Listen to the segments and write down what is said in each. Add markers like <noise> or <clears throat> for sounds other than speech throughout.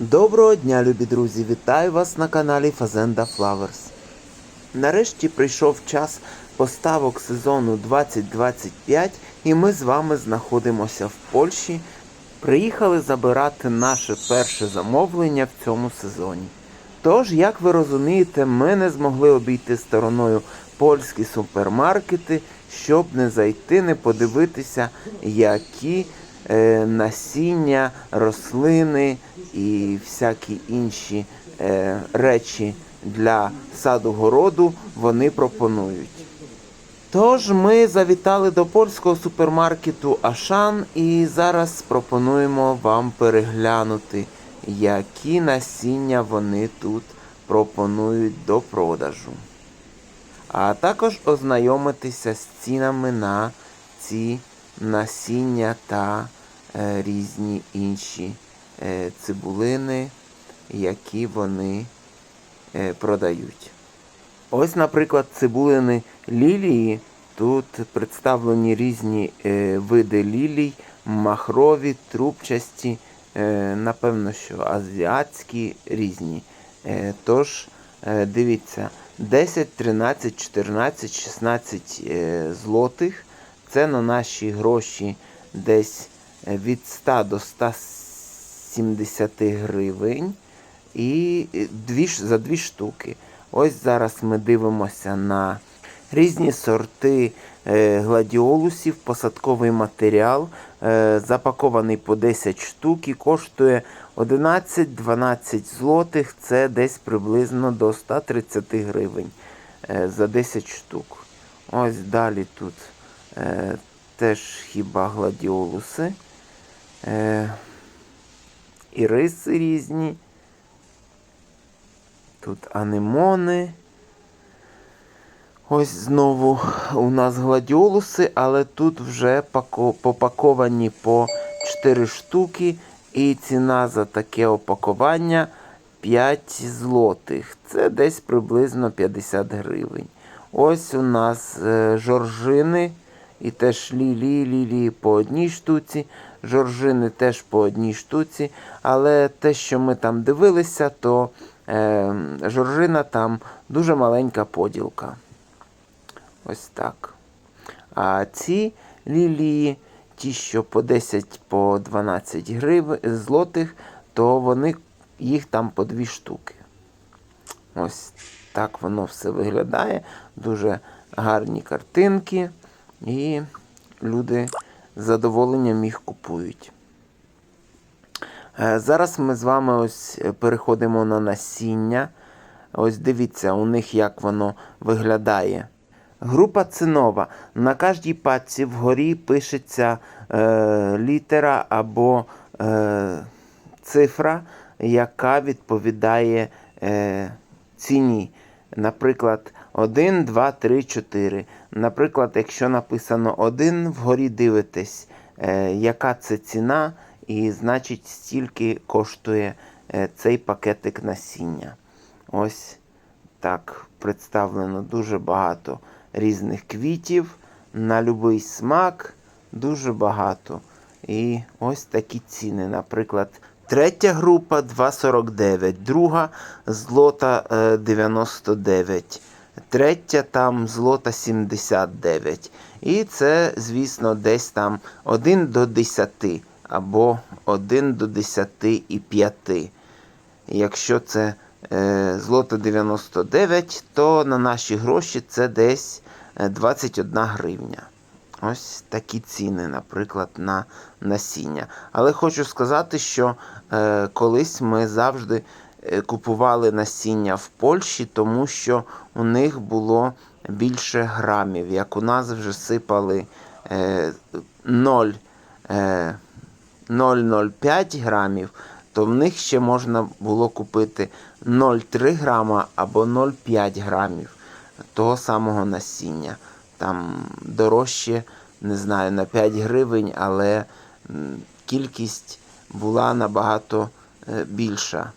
Доброго дня, любі друзі! Вітаю вас на каналі Fazenda Flowers. Нарешті прийшов час поставок сезону 2025 і ми з вами знаходимося в Польщі. Приїхали забирати наше перше замовлення в цьому сезоні. Тож, як ви розумієте, ми не змогли обійти стороною польські супермаркети, щоб не зайти, не подивитися, які насіння, рослини і всякі інші е, речі для саду городу вони пропонують. Тож ми завітали до польського супермаркету Ашан і зараз пропонуємо вам переглянути, які насіння вони тут пропонують до продажу. А також ознайомитися з цінами на ці насіння та е, різні інші е, цибулини, які вони е, продають. Ось, наприклад, цибулини лілії. Тут представлені різні е, види лілій, махрові, трубчасті, е, напевно, що азіатські різні. Е, тож, е, дивіться, 10, 13, 14, 16 е, злотих. Це на наші гроші десь е, від 100 до 170 гривень. І е, дві, за дві штуки. Ось зараз ми дивимося на різні сорти е, гладіолусів, посадковий матеріал, е, запакований по 10 штук і коштує 11-12 злотих, це десь приблизно до 130 гривень е, за 10 штук. Ось далі тут е, теж хіба гладіолуси, е, і риси різні. Тут анемони. Ось знову у нас гладіолуси, але тут вже попаковані по 4 штуки. І ціна за таке опакування 5 злотих. Це десь приблизно 50 гривень. Ось у нас е, жоржини. І теж лілії по одній штуці, жоржини теж по одній штуці. Але те, що ми там дивилися, то е, жоржина там дуже маленька поділка. Ось так. А ці лілії, ті, що по 10 по 12 гривень злотих, то вони їх там по дві штуки. Ось так воно все виглядає. Дуже гарні картинки. І люди з задоволенням їх купують. Е, Зараз ми з вами ось е, переходимо на насіння. Ось дивіться, у них як воно виглядає. Група цинова. На кожній пачці вгорі пишеться е, літера або е, цифра, яка відповідає е, ціні. Наприклад, 1, 2, 3, 4. Наприклад, якщо написано 1, вгорі дивитесь, е, яка це ціна, і значить стільки коштує е, цей пакетик насіння. Ось так представлено дуже багато різних квітів на будь-який смак, дуже багато. І ось такі ціни. Наприклад, третя група 2,49, друга злота е, 99, третя там злота 79. І це, звісно, десь там 1 до 10 або 1 до 10 і 5. Якщо це е, злото 99, то на наші гроші це десь е, 21 гривня. Ось такі ціни, наприклад, на насіння. Але хочу сказати, що е, колись ми завжди е, купували насіння в Польщі, тому що у них було більше грамів. Як у нас вже сипали е, 0, е, 0,05 грамів, то в них ще можна було купити 0,3 грама або 0,5 грамів того самого насіння. Там дорожче, не знаю, на 5 гривень, але кількість була набагато е, більша.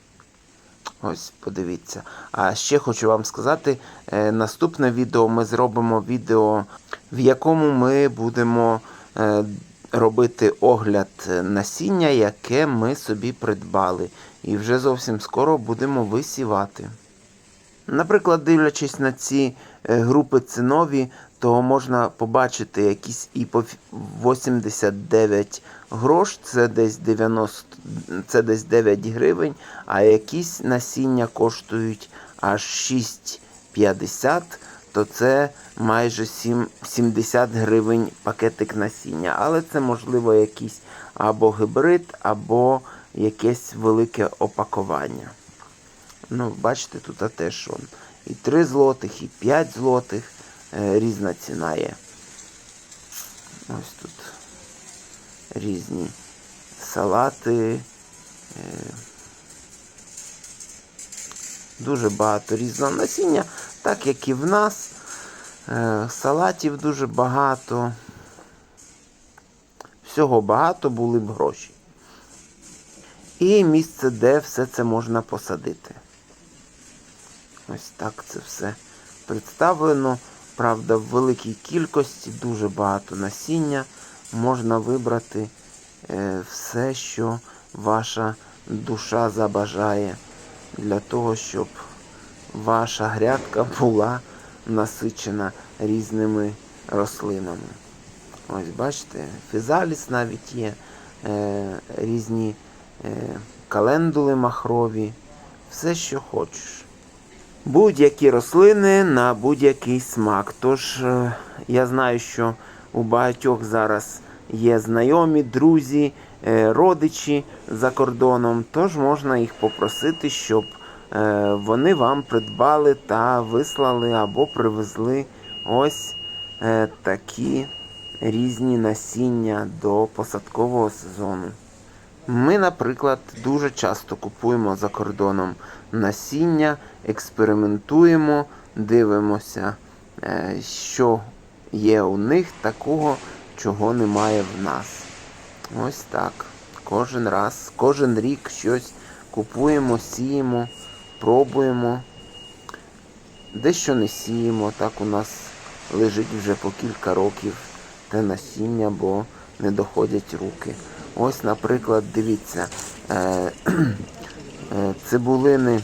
Ось, подивіться. А ще хочу вам сказати, е, наступне відео ми зробимо відео, в якому ми будемо е, робити огляд насіння, яке ми собі придбали. І вже зовсім скоро будемо висівати. Наприклад, дивлячись на ці е, групи цінові, то можна побачити якісь і по 89 грош, це десь 90, це десь 9 гривень, а якісь насіння коштують аж 6,50, то це майже 7, 70 гривень пакетик насіння. Але це можливо якийсь або гібрид, або якесь велике опакування. Ну, бачите, тут теж он. І 3 злотих, і 5 злотих. Е, різна ціна є. Ось тут різні салати. Е, дуже багато різного насіння, так як і в нас. Е, салатів дуже багато. Всього багато були б гроші. І місце, де все це можна посадити. Ось так це все представлено. Правда, в великій кількості, дуже багато насіння. Можна вибрати е, все, що ваша душа забажає, для того, щоб ваша грядка була насичена різними рослинами. Ось бачите, фізаліс навіть є, е, різні е, календули махрові, все, що хочеш. Будь-які рослини на будь-який смак. Тож е, я знаю, що у багатьох зараз є знайомі, друзі, е, родичі за кордоном, тож можна їх попросити, щоб е, вони вам придбали та вислали або привезли ось такі різні насіння до посадкового сезону. Ми, наприклад, дуже часто купуємо за кордоном насіння, експериментуємо, дивимося, е, що є у них такого, чого немає в нас. Ось так. Кожен раз, кожен рік щось купуємо, сіємо, пробуємо. Дещо не сіємо, так у нас лежить вже по кілька років те насіння, бо не доходять руки. Ось, наприклад, дивіться, е, <clears throat> е, цибулини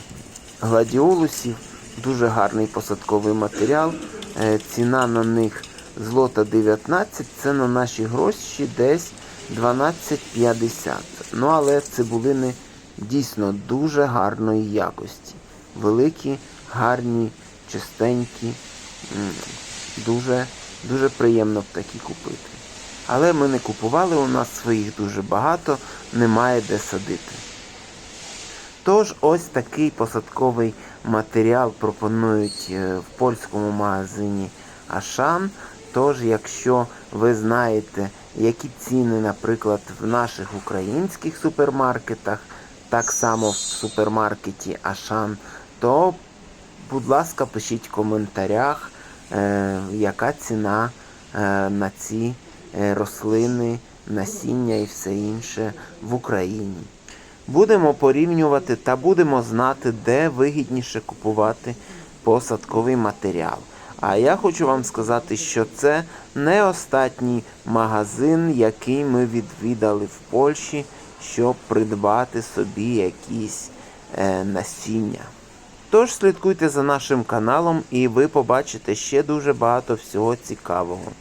гладіолусів, дуже гарний посадковий матеріал. Е, ціна на них злота 19, це на наші гроші десь 12,50. Ну, але цибулини дійсно дуже гарної якості. Великі, гарні, чистенькі. Дуже, дуже приємно б такі купити. Але ми не купували, у нас своїх дуже багато, немає де садити. Тож ось такий посадковий матеріал пропонують е, в польському магазині Ашан. Тож, якщо ви знаєте, які ціни, наприклад, в наших українських супермаркетах, так само в супермаркеті Ашан, то, будь ласка, пишіть в коментарях, е, яка ціна е, на ці рослини, насіння і все інше в Україні. Будемо порівнювати та будемо знати, де вигідніше купувати посадковий матеріал. А я хочу вам сказати, що це не останній магазин, який ми відвідали в Польщі, щоб придбати собі якісь е, насіння. Тож слідкуйте за нашим каналом і ви побачите ще дуже багато всього цікавого.